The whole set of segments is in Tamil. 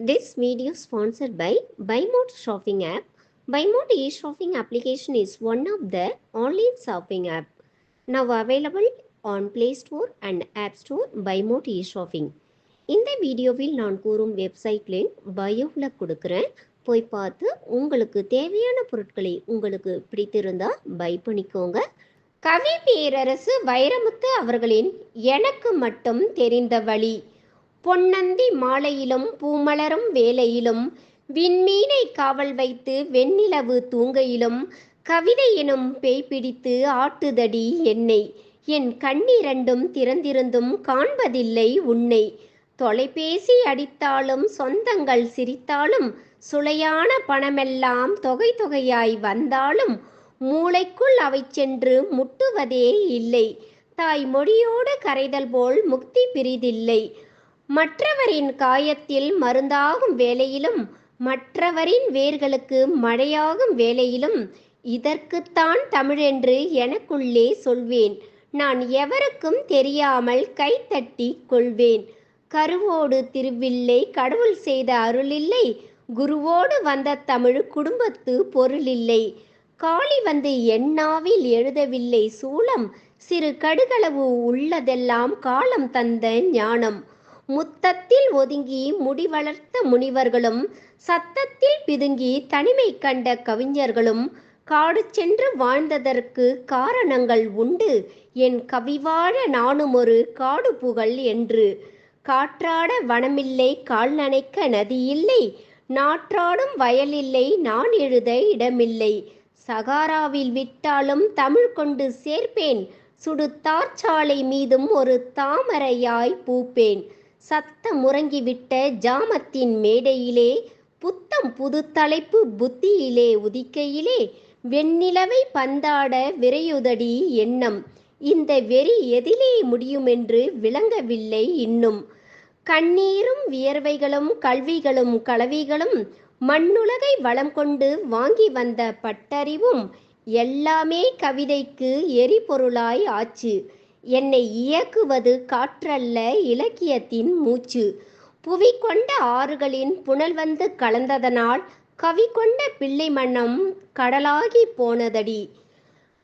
This video sponsored by BuyMode shopping app. BuyMode e-shopping application is one of the online shopping app now available on Play Store and App Store BuyMode e-shopping. இந்த வீடியோவில் நான் கூறும் வெப்சைட் லிங்க் பயோவில் கொடுக்குறேன் போய் பார்த்து உங்களுக்கு தேவையான பொருட்களை உங்களுக்கு பிடித்திருந்தா பை பண்ணிக்கோங்க கவி பேரரசு வைரமுத்து அவர்களின் எனக்கு மட்டும் தெரிந்த வழி பொன்னந்தி மாலையிலும் பூமலரும் வேலையிலும் விண்மீனை காவல் வைத்து வெண்ணிலவு தூங்கையிலும் கவிதை எனும் பேய் பிடித்து ஆட்டுதடி என்னை என் கண்ணிரண்டும் திறந்திருந்தும் காண்பதில்லை உன்னை. தொலைபேசி அடித்தாலும் சொந்தங்கள் சிரித்தாலும் சுளையான பணமெல்லாம் தொகை தொகையாய் வந்தாலும் மூளைக்குள் அவை சென்று முட்டுவதே இல்லை. தாய் மொழியோடு கரைதல் போல் முக்தி பிரிதில்லை. மற்றவரின் காயத்தில் மருந்தாகும் வேலையிலும் மற்றவரின் வேர்களுக்கு மழையாகும் வேலையிலும் இதற்குத்தான் தமிழென்று எனக்குள்ளே சொல்வேன். நான் எவருக்கும் தெரியாமல் கைத்தட்டி கொள்வேன். கருவோடு திருவில்லை கடவுள் செய்த அருளில்லை குருவோடு வந்த தமிழ் குடும்பத்து பொருளில்லை. காளி வந்து எண்ணாவில் எழுதவில்லை சூளம் சிறு கடுகளவு உள்ளதெல்லாம் காலம் தந்த ஞானம். முத்தத்தில் ஒதுங்கி முடி வளர்த்த முனிவர்களும் சத்தத்தில் பிதுங்கி தனிமை கண்ட கவிஞர்களும் காடு சென்று வாழ்ந்ததற்கு காரணங்கள் உண்டு. என் கவிவாழ நானும் ஒரு காடு புகழ் என்று. காற்றாட வனமில்லை கால் நனைக்க நதியில்லை. நாற்றாடும் வயலில்லை நான் எழுத இடமில்லை. சகாராவில் விட்டாலும் தமிழ் கொண்டு சேர்ப்பேன். சுடு தார்ச்சாலை மீதும் ஒரு தாமரையாய் பூப்பேன். சத்தம் முறங்கிவிட்ட ஜாமத்தின் மேடையிலே புத்தம் புது தலைப்பு புத்தியிலே உதிக்கையிலே வெண்ணிலவை பந்தாட விரையுதடி எண்ணம். இந்த வெறி எதிலே முடியுமென்று விளங்கவில்லை இன்னும். கண்ணீரும் வியர்வைகளும் கல்விகளும் கலவிகளும் மண்ணுலகை வளம் கொண்டு வாங்கி வந்த பட்டறிவும் எல்லாமே கவிதைக்கு எரிபொருளாய் ஆச்சு. என்னை இயக்குவது காற்றல்ல இலக்கியத்தின் மூச்சு. புவி கொண்ட ஆறுகளின் புனல் வந்து கலந்ததனால் கவி கொண்ட பிள்ளை மன்னம் கடலாகி போனதடி.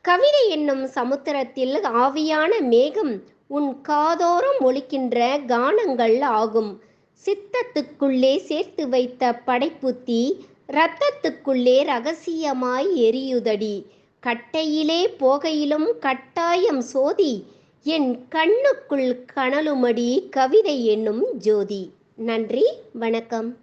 கவிதை என்னும் சமுத்திரத்தில் ஆவியான மேகம் உன் காதோறும் ஒழிக்கின்ற கானங்கள் ஆகும். சித்தத்துக்குள்ளே சேர்த்து வைத்த படைப்புத்தி இரத்தத்துக்குள்ளே ரகசியமாய் எரியுதடி. கட்டையிலே போகையிலும் கட்டாயம் சோதி என் கண்ணுக்குள் கனலுமடி கவிதை என்னும் ஜோதி. நன்றி வணக்கம்.